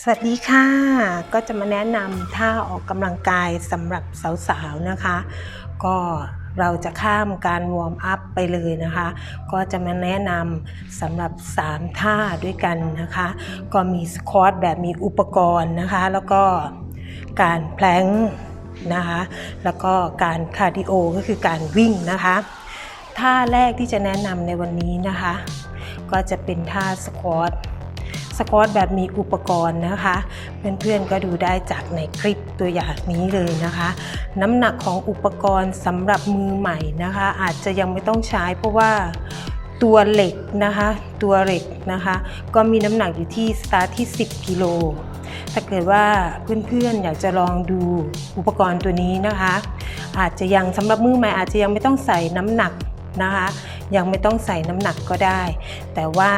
สวัสดีค่ะ ก็จะมาแนะนำท่าออกกำลังกายสำหรับสาวๆนะคะ ก็เราจะข้ามการวอร์มอัพไปเลยนะคะ ก็จะมาแนะนำสำหรับ 3 ท่าด้วยกันนะคะ ก็มีสควอตแบบมีอุปกรณ์นะคะ แล้วก็การแพลงนะคะ แล้วก็การคาร์ดิโอก็คือการวิ่งนะคะ ท่าแรกที่จะแนะนำในวันนี้นะคะ ก็จะเป็นท่าสควอต สควอตแบบมีอุปกรณ์นะคะ เพื่อนๆก็ดูได้จากในคลิปตัวอย่างนี้เลยนะคะ น้ำหนักของอุปกรณ์สำหรับมือใหม่นะคะ อาจจะยังไม่ต้องใช้เพราะว่าตัวเหล็กนะคะ ตัวเหล็กนะคะ ก็มีน้ำหนักอยู่ที่สตาร์ทที่ 10กิโลถ้าเกิดว่าเพื่อนๆอยากจะลองดูอุปกรณ์ตัวนี้นะคะ อาจจะยังสำหรับมือใหม่อาจจะยังไม่ต้องใส่น้ำหนักนะคะ ยังไม่ต้องใส่น้ำหนักก็ได้ แต่ว่า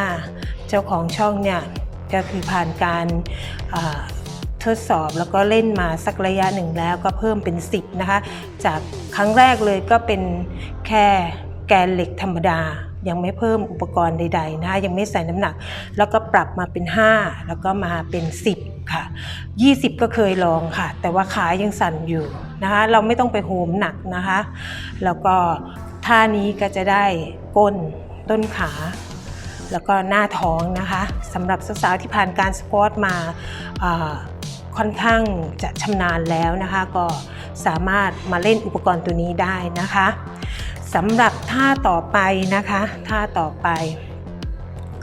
เจ้าของช่องเนี่ย ก็คือผ่านการทดสอบแล้วก็เล่นมาสักระยะหนึ่งแล้วก็เพิ่มเป็น 10 นะคะ จากครั้งแรกเลยก็เป็นแค่แกนเหล็กธรรมดา ยังไม่เพิ่มอุปกรณ์ใดๆนะคะยังไม่ใส่น้ำหนัก แล้วก็ปรับมาเป็น 5 แล้วก็มาเป็น 10 ค่ะ 20 ก็เคยลองค่ะ แต่ว่าขายังสั่นอยู่นะคะ เราไม่ต้องไปโหมหนักนะคะ แล้วก็ท่านี้ก็จะได้ก้นต้นขา แล้วก็หน้าท้องนะคะสำหรับสาวๆที่ผ่านการสควอตมาค่อนข้างจะชำนาญแล้วนะคะ ก็สามารถมาเล่นอุปกรณ์ตัวนี้ได้นะคะสำหรับท่าต่อไปนะคะท่าต่อไป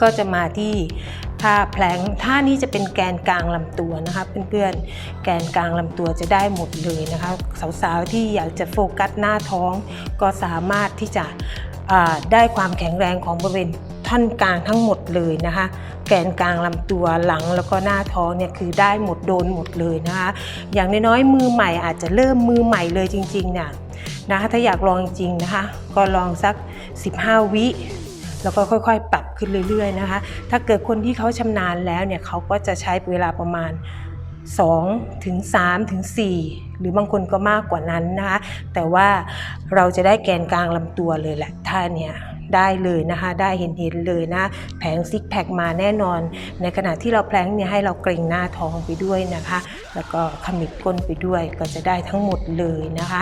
ก็จะมาที่ท่าแพลงท่านี้จะเป็นแกนกลางลำตัวนะคะเพื่อนๆแกนกลางลำตัวจะได้หมดเลยนะคะ สาวๆที่อยากจะโฟกัสหน้าท้อง ก็สามารถที่จะได้ความแข็งแรงของบริเวณ ท่อนกลางทั้งหมดเลยนะคะ แกนกลางลำตัวหลังแล้วก็หน้าท้องเนี่ยคือได้หมดโดนหมดเลยนะคะ อย่างน้อยๆมือใหม่อาจจะเริ่มมือใหม่เลยจริงๆเนี่ยนะคะถ้าอยากลองจริงๆนะคะ ก็ลองสัก 15 วิแล้วก็ค่อยๆ ปรับขึ้นเรื่อยๆนะคะ ถ้าเกิดคนที่เขาชำนาญแล้วเนี่ยเขาก็จะใช้เวลาประมาณ2ถึง3ถึง4หรือบางคนก็มากกว่านั้นนะคะ แต่ว่าเราจะได้แกนกลางลำตัวเลยแหละท่าเนี่ย ได้เลยนะคะ ได้เห็นเห็นเลยนะ แผงซิกแพคมาแน่นอน ในขณะที่เราแพลงเนี่ยให้เราเกรงหน้าท้องไปด้วยนะคะ แล้วก็ขมิบก้นไปด้วยก็จะได้ทั้งหมดเลยนะคะ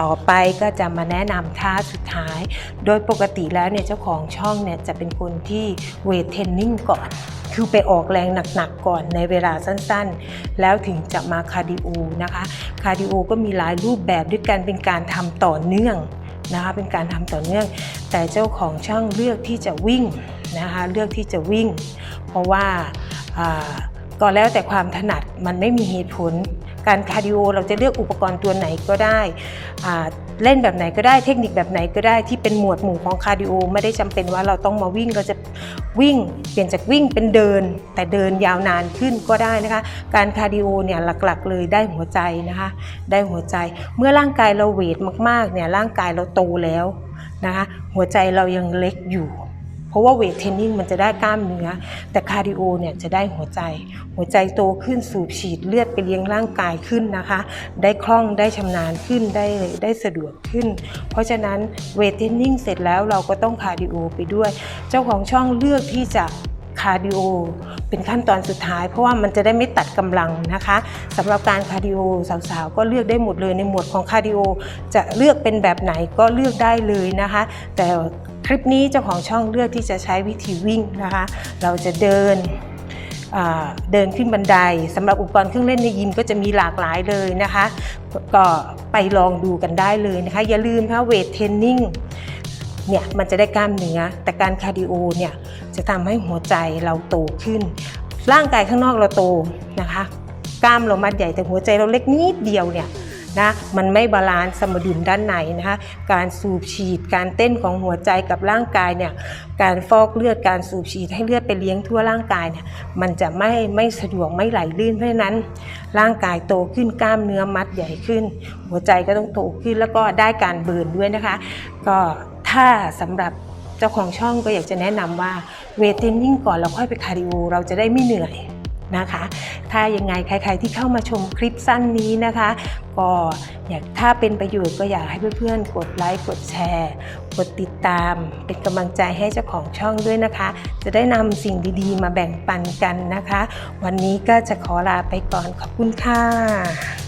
ต่อไปก็จะมาแนะนำท่าสุดท้าย โดยปกติแล้วเนี่ยเจ้าของช่องเนี่ยจะเป็นคนที่เวทเทรนนิ่งก่อนคือไปออกแรงหนักๆก่อนในเวลาสั้นๆ แล้วถึงจะมาคาร์ดิโอนะคะ คาร์ดิโอก็มีหลายรูปแบบด้วยกันเป็นการทำต่อเนื่อง นะคะเป็นการทำต่อเนื่อง แต่เจ้าของช่องเลือกที่จะวิ่งนะคะเลือกที่จะวิ่ง เพราะว่าก็แล้วแต่ความถนัดมันไม่มีเหตุผล การคาร์ดิโอเราจะเลือกอุปกรณ์ตัวไหนก็ได้ เล่นแบบไหนก็ได้เทคนิคแบบไหนก็ได้ที่เป็นหมวดหมู่ของคาร์ดิโอไม่ได้จำเป็นว่าเราต้องมาวิ่งเราจะวิ่ง เปลี่ยนจากวิ่งเป็นเดิน แต่เดินยาวนานขึ้นก็ได้นะคะ การคาร์ดิโอเนี่ยหลักๆ เลยได้หัวใจนะคะ ได้หัวใจเมื่อร่างกายเราเวทมากๆเนี่ยร่างกายเราโตแล้วนะคะหัวใจเรายังเล็กอยู่ ราะว่าเวทเทรนนิ่งมันจะได้กล้ามเนื้อ แต่คาร์ดิโอเนี่ยจะได้หัวใจ หัวใจโตขึ้นสูบฉีดเลือดไปเลี้ยงร่างกายขึ้นนะคะ ได้คล่องได้ชำนาญขึ้นได้ได้สะดวกขึ้น เพราะฉะนั้นเวทเทรนนิ่งเสร็จแล้วเราก็ต้องคาร์ดิโอไปด้วย เจ้าของช่องเลือกที่จะคาร์ดิโอเป็นขั้นตอนสุดท้าย เพราะว่ามันจะได้ไม่ตัดกำลังนะคะสำหรับการคาร์ดิโอสาวๆก็เลือกได้หมดเลยในหมวดของคาร์ดิโอจะเลือกเป็นแบบไหนก็เลือกได้เลยนะคะ แต่ คลิปนี้เจ้าของช่องเลือกที่จะใช้วิธีวิ่งนะคะ เราจะเดินเดินขึ้นบันไดสำหรับอุปกรณ์เครื่องเล่นในยิมก็จะมีหลากหลายเลยนะคะ ก็ไปลองดูกันได้เลยนะคะ อย่าลืมนะคะเวทเทรนนิ่งเนี่ยมันจะได้กล้ามเนื้อ แต่การคาร์ดิโอเนี่ยจะทำให้หัวใจเราโตขึ้น ร่างกายข้างนอกเราโตนะคะ กล้ามเรามัดใหญ่แต่หัวใจเราเล็กนิดเดียวเนี่ย นะมันไม่บาลานซ์สมดุลด้านในนะคะการสูบฉีดการเต้นของหัวใจกับร่างกายเนี่ยการฟอกเลือดการสูบฉีดให้เลือดไปเลี้ยงทั่วร่างกายเนี่ยมันจะไม่ไม่สะดวกไม่ไหลลื่นเพราะฉะนั้น ร่างกายโตขึ้นกล้ามเนื้อมัดใหญ่ขึ้น หัวใจก็ต้องโตขึ้นแล้วก็ได้การเบิร์นด้วยนะคะ ก็ถ้าสำหรับเจ้าของช่องก็อยากจะแนะนำว่าเวทเทรนนิ่งก่อนแล้วค่อยไปคาร์ดิโอเราจะได้ไม่เหนื่อย นะคะ ถ้ายังไงใคร ๆที่เข้ามาชมคลิปสั้นนี้นะคะ ก็อยากถ้าเป็นประโยชน์ก็อยากให้เพื่อนๆ กดไลค์ กดแชร์ กดติดตาม เป็นกำลังใจให้เจ้าของช่องด้วยนะคะ จะได้นำสิ่งดีๆ มาแบ่งปันกันนะคะ วันนี้ก็จะขอลาไปก่อนขอบคุณค่ะ